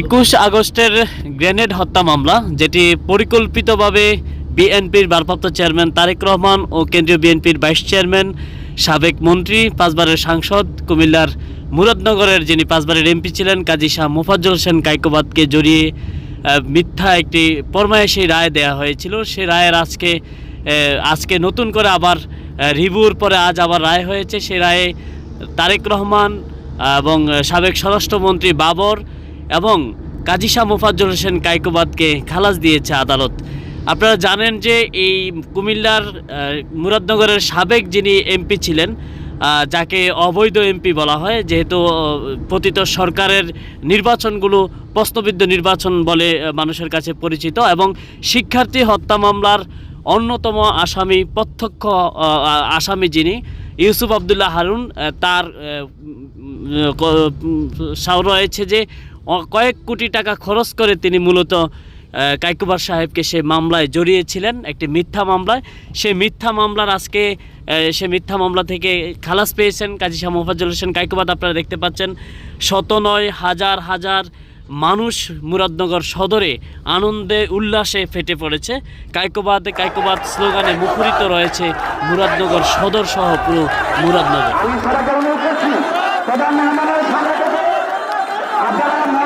একুশ আগস্টের গ্রেনেড হত্যা মামলা, যেটি পরিকল্পিতভাবে বিএনপির ভারপ্রাপ্ত চেয়ারম্যান তারেক রহমান ও কেন্দ্রীয় বিএনপির ভাইস চেয়ারম্যান সাবেক মন্ত্রী, পাঁচবারের সাংসদ কুমিল্লার মুরাদনগরের যিনি পাঁচবারের এমপি ছিলেন, কাজী শাহ মোফাজ্জল হোসেন কাইকোবাদকে জড়িয়ে মিথ্যা একটি পরমায়েশী রায় দেয়া হয়েছিল। সে রায়ের আজকে আজকে নতুন করে আবার রিভিউর পরে আজ আবার রায় হয়েছে। সে রায়ে তারেক রহমান এবং সাবেক স্বরাষ্ট্রমন্ত্রী বাবর এবং কাজী শাহ মোফাজ্জল হোসেন কাইকোবাদকে খালাস দিয়েছে আদালত। আপনারা জানেন যে এই কুমিল্লার মুরাদনগরের সাবেক যিনি এমপি ছিলেন যাকে অবৈধ এমপি বলা হয়, যেহেতু পতিত সরকারের নির্বাচনগুলো প্রশ্নবিদ্ধ নির্বাচন বলে মানুষের কাছে পরিচিত এবং শিক্ষার্থী হত্যা মামলার অন্যতম আসামি, প্রত্যক্ষ আসামি যিনি, ইউসুফ আবদুল্লাহ হারুন তার রয়েছে যে কয়েক কোটি টাকা খরচ করে তিনি মূলত কাইকুবার সাহেবকে সে মামলায় জড়িয়েছিলেন, একটি মিথ্যা মামলায়। সে মিথ্যা মামলার আজকে সে মিথ্যা মামলা থেকে খালাস পেয়েছেন কাজী শাহ মোফাজ্জল হোসেন। কাইকুবাদ আপনারা দেখতে পাচ্ছেন শত নয় হাজার হাজার মানুষ মুরাদনগর সদরে আনন্দে উল্লাসে ফেটে পড়েছে। কাইকোবাদ কাইকোবাদ স্লোগানে মুখরিত রয়েছে মুরাদনগর সদর সহ পুরো মুরাদনগর। আপনারা